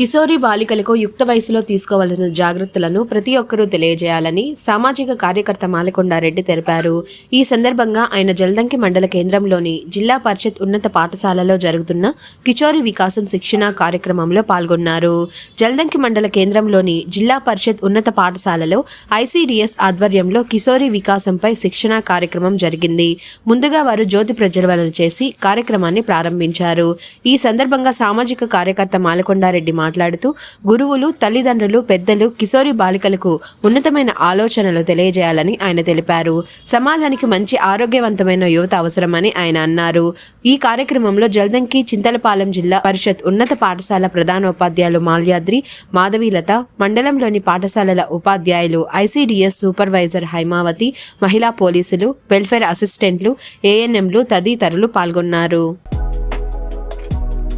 కిశోరి బాలికలకు యుక్త వయసులో తీసుకోవాల్సిన జాగ్రత్తలను ప్రతి ఒక్కరూ తెలియజేయాలని సామాజిక కార్యకర్త మాలకొండారెడ్డి తెలిపారు. ఈ సందర్భంగా ఆయన జల్దంకి మండల కేంద్రంలోని జిల్లా పరిషత్ ఉన్నత పాఠశాలలో జరుగుతున్న కిశోరి వికాసం శిక్షణ కార్యక్రమంలో పాల్గొన్నారు. జల్దంకి మండల కేంద్రంలోని జిల్లా పరిషత్ ఉన్నత పాఠశాలలో ఐసీడీఎస్ ఆధ్వర్యంలో కిశోరి వికాసంపై శిక్షణ కార్యక్రమం జరిగింది. ముందుగా వారు జ్యోతి ప్రజ్వలన చేసి కార్యక్రమాన్ని ప్రారంభించారు. ఈ సందర్భంగా సామాజిక కార్యకర్త మాలకొండారెడ్డి మాట్లాడుతూ గురువులు తల్లిదండ్రులు పెద్దలు కిశోరి బాలికలకు ఉన్నతమైన ఆలోచనలు తెలియజేయాలని ఆయన తెలిపారు. సమాజానికి మంచి ఆరోగ్యవంతమైన యువత అవసరమని ఆయన అన్నారు. ఈ కార్యక్రమంలో జల్దంకి చింతలపాలెం జిల్లా పరిషత్ ఉన్నత పాఠశాల ప్రధానోపాధ్యాయులు మాల్యాద్రి మాధవీలత మండలంలోని పాఠశాలల ఉపాధ్యాయులు ఐసీడీఎస్ సూపర్వైజర్ హైమావతి మహిళా పోలీసులు వెల్ఫేర్ అసిస్టెంట్లు ఏఎన్ఎంలు తదితరులు పాల్గొన్నారు.